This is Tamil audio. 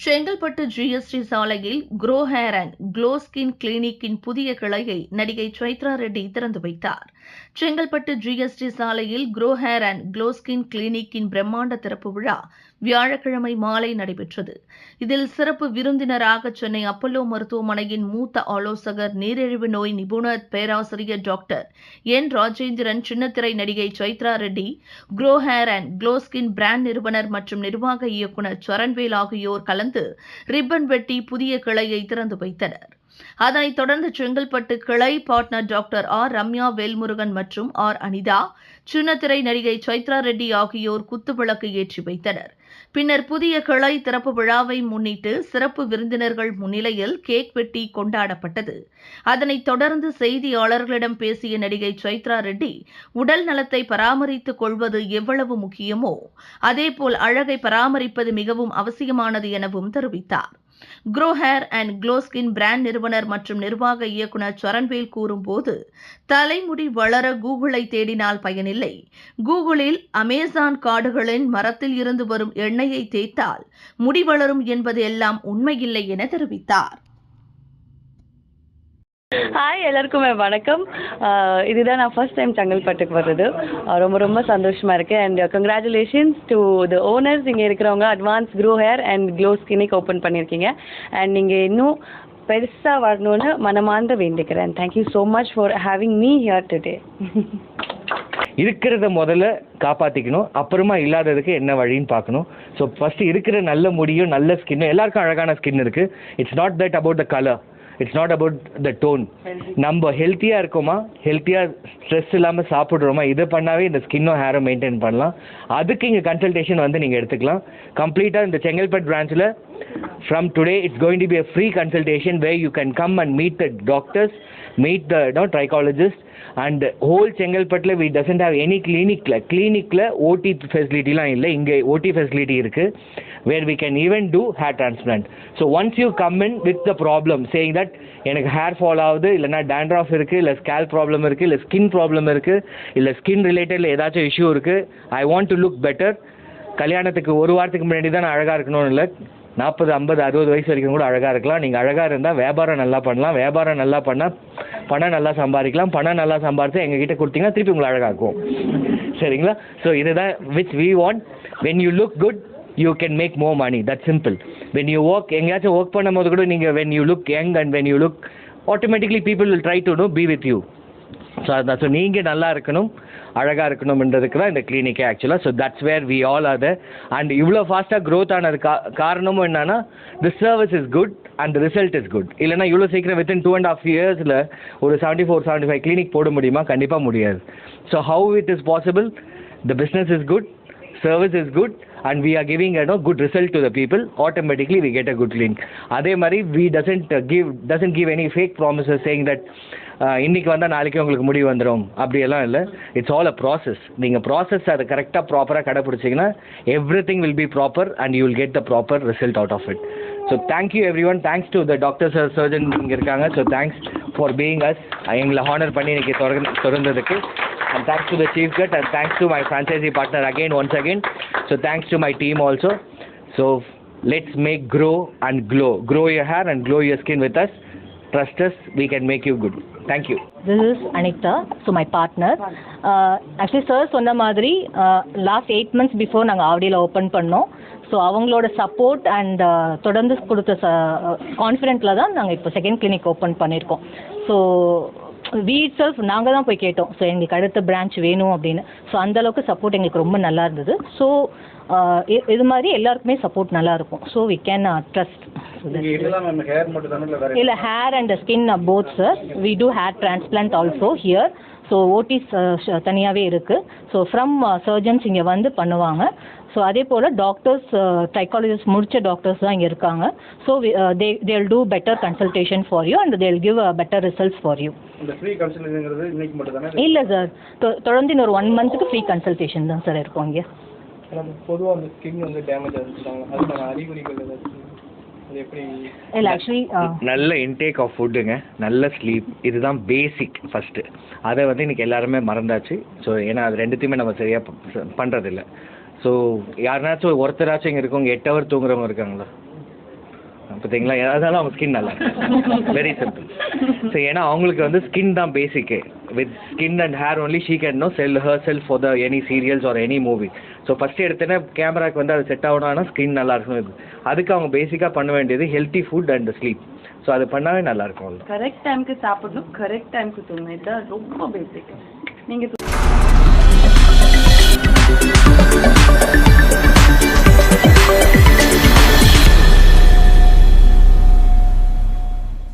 செங்கல்பட்டு ஜிஎஸ்டி சாலையில் grow hair and glow skin கிளினிக்கின் புதிய கிளையை நடிகை சைத்ரா ரெட்டி திறந்து வைத்தார். செங்கல்பட்டு ஜிஎஸ்டி சாலையில் grow hair and glow skin கிளினிக்கின் பிரம்மாண்ட திறப்பு விழா வியாழக்கிழமை மாலை நடைபெற்றது. இதில் சிறப்பு விருந்தினராக சென்னை அப்பல்லோ மருத்துவமனையின் மூத்த ஆலோசகர் நீரிழிவு நோய் நிபுணர் பேராசிரியர் டாக்டர் என் ராஜேந்திரன் சின்னத்திரை நடிகை Chaitra Reddy grow hair and glow skin brand நிறுவனர் மற்றும் நிர்வாக இயக்குனர் சரண்வேல் ஆகியோர் கலந்து ரிப்பன் வெட்டி புதிய கிளையை திறந்து வைத்தனர். அதனைத் தொடர்ந்து செங்கல்பட்டு கிளை partner doctor R. Ramya Velmurugan மற்றும் ஆர். அனிதா சின்னத்திரை நடிகை சைத்ரா ரெட்டி ஆகியோர் குத்துவிளக்கு ஏற்றி வைத்தனர். பின்னர் புதிய கிளை திறப்பு விழாவை முன்னிட்டு சிறப்பு விருந்தினர்கள் முன்னிலையில் கேக் வெட்டி கொண்டாடப்பட்டது. அதனைத் தொடர்ந்து செய்தியாளர்களிடம் பேசிய நடிகை சைத்ரா ரெட்டி உடல் நலத்தை பராமரித்துக் கொள்வது எவ்வளவு முக்கியமோ அதேபோல் அழகை பராமரிப்பது மிகவும் அவசியமானது எனவும் தெரிவித்தார். Grow hair and glow skin brand நிறுவனர் மற்றும் நிர்வாக இயக்குனர் சரண்வேல் கூறும்போது தலைமுடி வளர கூகுளை தேடினால் பயனில்லை. கூகுளில் அமேசான் காடுகளின் மரத்தில் இருந்து வரும் எண்ணெயை தேய்த்தால் முடி வளரும் என்பது எல்லாம் உண்மையில்லை என தெரிவித்தார். ஹாய் எல்லாருக்குமே வணக்கம். இதுதான் நான் ஃபர்ஸ்ட் டைம் செங்கல்பட்டுக்கு வர்றது. ரொம்ப ரொம்ப சந்தோஷமாக இருக்குது and congratulations to the owners இங்கே இருக்கிறவங்க advance grow hair and glow skin clinic open பண்ணியிருக்கீங்க. அண்ட் நீங்கள் இன்னும் பெருசாக வரணும்னு மனமார்ந்து வேண்டிக்கிறேன். Thank you so much for having me here today இருக்கிறத முதல்ல காப்பாற்றிக்கணும் அப்புறமா இல்லாததுக்கு என்ன வழின்னு பார்க்கணும். ஸோ ஃபஸ்ட்டு இருக்கிற நல்ல முடியும் நல்ல ஸ்கின்னும் எல்லாருக்கும் அழகான ஸ்கின் இருக்குது it's not that about the colour it's not about the tone நம்ம ஹெல்த்தியாக இருக்கோமா? ஹெல்த்தியாக ஸ்ட்ரெஸ் இல்லாமல் சாப்பிட்றோமா? இதை பண்ணாவே இந்த ஸ்கின்னும் ஹேரும் மெயின்டைன் பண்ணலாம். அதுக்கு இங்கே கன்சல்டேஷன் வந்து நீங்கள் எடுத்துக்கலாம். கம்ப்ளீட்டாக இந்த Chengalpattu பிரான்ச்சில் from today it's going to be a free consultation way you can come and meet the doctors meet the no trichologist and whole செங்கல்பட்டில் வி டசன்ட் ஹாவ் எனி கிளினிக்கில் கிளினிக்கில் ஓடி ஃபெசிலிட்டிலாம் இல்லை. இங்கே ஓடி ஃபெசிலிட்டி இருக்குது where we can even do hair transplant so once you come in with the problem saying that எனக்கு ஹேர் ஃபால் ஆகுது இல்லைனா டேண்ட்ராஃப் இருக்குது இல்லை ஸ்கேல் ப்ராப்ளம் இருக்குது இல்லை ஸ்கின் ப்ராப்ளம் இருக்குது இல்லை ஸ்கின் ரிலேட்டடில் ஏதாச்சும் இஷ்யூ இருக்குது I want to look better கல்யாணத்துக்கு ஒரு வாரத்துக்கு முன்னாடி தான் நான் அழகாக இருக்கணும்னு இல்லை. நாற்பது ஐம்பது அறுபது வயசு வரைக்கும் கூட அழகாக இருக்கலாம். நீங்கள் அழகாக இருந்தால் வியாபாரம் நல்லா பண்ணலாம். வியாபாரம் நல்லா பண்ணால் பணம் நல்லா சம்பாதிக்கலாம். பணம் நல்லா சம்பாரிச்சு எங்ககிட்ட கொடுத்தீங்கன்னா திருப்பி உங்களை அழகாக்கும். சரிங்களா? ஸோ இதுதான் which we want when you look good you can make more money that simple when you work எங்கேயாச்சும் ஒர்க் பண்ணும்போது கூட நீங்கள் when you look young and when you look automatically people will try to know be with you so அதான். ஸோ நீங்கள் நல்லா இருக்கணும். அழகாக இருக்கணும்ன்றதுக்கு தான் இந்த கிளினிக்கே ஆக்சுவலாக so that's where we all are the and இவ்வளோ ஃபாஸ்ட்டாக க்ரோத் ஆனது கா காரணமும் என்னன்னா the service is good and result is good இல்லைனா இவ்வளோ சீக்கிரம் வித்தின் டூ அண்ட் ஆஃப் இயர்ஸில் ஒரு seventy four seventy five clinic போட முடியுமா? கண்டிப்பாக முடியாது. So how it is possible the business is good service is good and we are giving you know good result to the people automatically we get a good link. அதே மாதிரி we doesn't give give doesn't give any fake promises saying that uh, இன்னைக்கு வந்தால் நாளைக்கு உங்களுக்கு முடிவு வந்துடும் அப்படியெல்லாம் இல்லை. இட்ஸ் ஆல் அ ப்ராசஸ் நீங்கள் ப்ராசஸ் அதை கரெக்டாக ப்ராப்பராக கடைப்பிடிச்சிங்கன்னா everything will be proper and you will get the proper result out of it so thank you everyone thanks to the doctor sir surgeon இங்கே இருக்காங்க. So thanks for being us எங்களை ஹானர் பண்ணி இன்னைக்கு திறந்து தொடர்ந்ததுக்கு and thanks to the chief gut and thanks to my franchisee partner again once again so thanks to my team also so let's make grow and glow grow your hair and glow your skin with us trust us we can make you good thank you this is Anitha so my partner actually sir சொன்ன மாதிரி லாஸ்ட் எயிட் மந்த்ஸ் பிஃபோர் நாங்கள் ஆவடியில் ஓப்பன் பண்ணோம் ஸோ அவங்களோட சப்போர்ட் அண்ட் தொடர்ந்து கொடுத்த ச கான்ஃபிடென்ட்டில் தான் நாங்கள் இப்போ செகண்ட் கிளினிக் ஓப்பன் பண்ணியிருக்கோம் ஸோ வி இட் செல்ஃப் நாங்கள் தான் போய் கேட்டோம். ஸோ எங்களுக்கு அடுத்த பிரான்ச் வேணும் அப்படின்னு. ஸோ அந்தளவுக்கு சப்போர்ட் எங்களுக்கு ரொம்ப நல்லா இருந்தது. ஸோ இது மாதிரி எல்லாருக்குமே சப்போர்ட் நல்லா இருக்கும். ஸோ வி கேன் ட்ரஸ்ட் இல்லை hair and skin both sir we do hair transplant also here so OTs தனியாகவே இருக்குது ஸோ ஃப்ரம் சர்ஜன்ஸ் இங்கே வந்து பண்ணுவாங்க. ஸோ அதே போல் டாக்டர்ஸ் ட்ரைக்காலஜிஸ்ட் முடித்த டாக்டர்ஸ் தான் இங்கே இருக்காங்க. So they they'll do better consultation for you and they'll give better results for you இல்லை சார் தொடர்ந்து இன்னொரு ஒன் மந்த்துக்கு ஃப்ரீ கன்சல்டேஷன் தான் சார் இருக்கும் இங்கே. பொதுவாக அந்த ஸ்கின் வந்து டேமேஜ் ஆகிருந்தாங்க அதுக்கான அறிகுறிகள் ஏதாச்சும் இல்லை ஆக்சுவலி நல்ல இன்டேக் ஆஃப் ஃபுட்டுங்க நல்ல ஸ்லீப் இதுதான் பேசிக் ஃபஸ்ட்டு அதை வந்து இன்னைக்கு எல்லாருமே மறந்தாச்சு. ஸோ ஏன்னா அது ரெண்டுத்தையுமே நம்ம சரியாக பண்ணுறதில்ல ஸோ யாருனாச்சும் ஒருத்தராச்சும் இங்கே இருக்கவங்க எட்டு ஹவர் தூங்குறவங்க இருக்காங்களா? பார்த்தீங்களா அதனால அவங்க ஸ்கின் நல்லா வெரி சிம்பிள் ஸோ ஏன்னா அவங்களுக்கு வந்து ஸ்கின் தான் basic with skin and hair only she can no sell her sell for the any serials or any movie so first எடுத்தோன்னே கேமராக்கு வந்து அது செட் ஆகணும்னா ஸ்கின் நல்லா இருக்கும் அதுக்கு அவங்க பேசிக்காக பண்ண வேண்டியது healthy food and sleep so அது பண்ணாவே நல்லா இருக்கும் கரெக்ட் டைம்க்கு சாப்பிடணும் கரெக்ட் டைம்க்கு தூங்கணும். இதுதான் ரொம்ப பேசிக் நீங்கள்